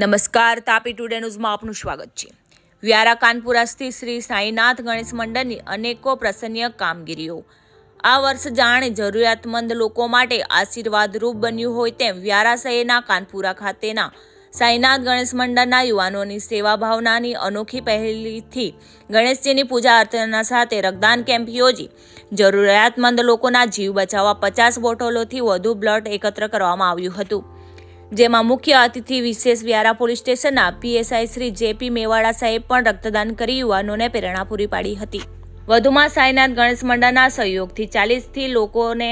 નમસ્કાર, તાપી ટુડે ન્યૂઝમાં આપનું સ્વાગત છે. વ્યારા કાનપુરા સ્થિત શ્રી સાંઈનાથ ગણેશ મંડળની અનેકો પ્રસન્નીય કામગીરીઓ. આ વર્ષ જાણે જરૂરિયાતમંદ લોકો માટે આશીર્વાદરૂપ બન્યું હોય તેમ વ્યારા શહેરના કાનપુરા ખાતેના સાંઈનાથ ગણેશ મંડળના યુવાનોની સેવા ભાવનાની અનોખી પહેલીથી ગણેશજીની પૂજા અર્ચના સાથે રક્તદાન કેમ્પ યોજી જરૂરિયાતમંદ લોકોના જીવ બચાવવા પચાસ બોટલોથી વધુ બ્લડ એકત્ર કરવામાં આવ્યું હતું. જેમાં મુખ્ય અતિથિ વિશેષ વ્યારા પોલીસ સ્ટેશનના પીએસઆઈ શ્રી જેપી મેવાડા સાહેબ પણ રક્તદાન કરી યુવાનોને પ્રેરણા પૂરી પાડી હતી. વધુમાં સાંઈનાથ ગણેશ મંડળના સહયોગથી ચાલીસથી લોકોને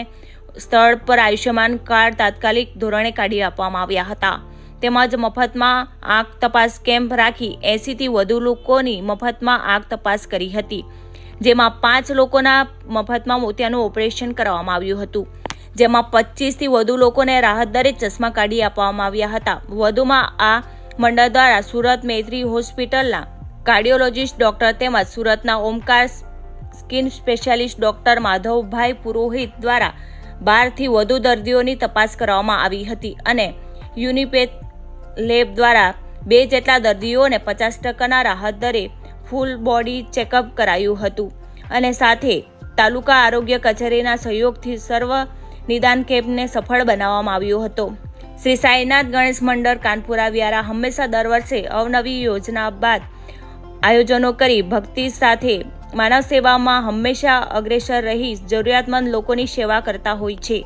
સ્થળ પર આયુષ્યમાન કાર્ડ તાત્કાલિક ધોરણે કાઢી આપવામાં આવ્યા હતા. તેમજ મફતમાં આંખ તપાસ કેમ્પ રાખી એંસીથી વધુ લોકોની મફતમાં આંખ તપાસ કરી હતી. જેમાં પાંચ લોકોના મફતમાં મોતિયાનું ઓપરેશન કરવામાં આવ્યું હતું. જેમાં પચીસથી વધુ લોકોને રાહત દરે ચશ્મા કાઢી આપવામાં આવ્યા હતા. વધુમાં આ મંડળ દ્વારા સુરત મૈત્રી હોસ્પિટલના કાર્ડિયોલોજિસ્ટ ડોક્ટર તેમજ સુરતના Omkar skin specialist doctor Madhavbhai Purohit દ્વારા બારથી વધુ દર્દીઓની તપાસ કરવામાં આવી હતી અને યુનિપેથ લેબ દ્વારા બે જેટલા દર્દીઓને પચાસ ટકાના રાહત દરે ફૂલ બોડી ચેકઅપ કરાયું હતું. અને સાથે તાલુકા આરોગ્ય કચેરીના સહયોગથી સર્વ નિદાન કેમ્પને સફળ બનાવવામાં આવ્યો હતો. શ્રી સાઈનાથ ગણેશ મંડળ, કાનપુરા, વ્યારા હંમેશા દર વર્ષે અવનવી યોજના બાદ આયોજનો કરી ભક્તિ સાથે માનવ સેવામાં હંમેશા અગ્રેસર રહી જરૂરિયાતમંદ લોકોની સેવા કરતા હોય છે.